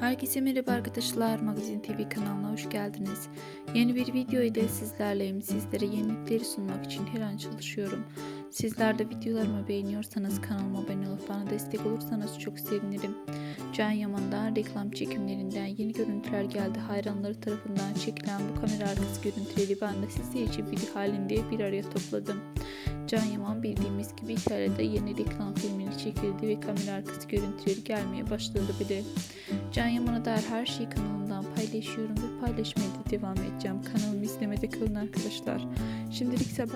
Herkese merhaba arkadaşlar. Magazin TV kanalına hoş geldiniz. Yeni bir video ile sizlerleyim. Sizlere yenilikleri sunmak için her an çalışıyorum. Sizler de videolarımı beğeniyorsanız kanalıma abone olup bana destek olursanız çok sevinirim. Can Yaman'dan reklam çekimlerinden yeni görüntüler geldi. Hayranları tarafından çekilen bu kamera arkası görüntüleri ben de sizler için video halinde bir araya topladım. Can Yaman bildiğimiz gibi İtalya'da yeni reklam filmini çekildi ve kamera arkası görüntüleri gelmeye başladı bile. Can Yaman'a dair her şeyi kanalımdan paylaşıyorum ve paylaşmaya da devam edeceğim. Kanalımı izlemede kalın arkadaşlar. Şimdilik ise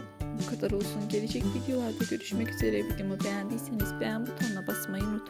bu kadar olsun. Gelecek videolarda görüşmek üzere. Videomu beğendiyseniz beğen butonuna basmayı unutmayın.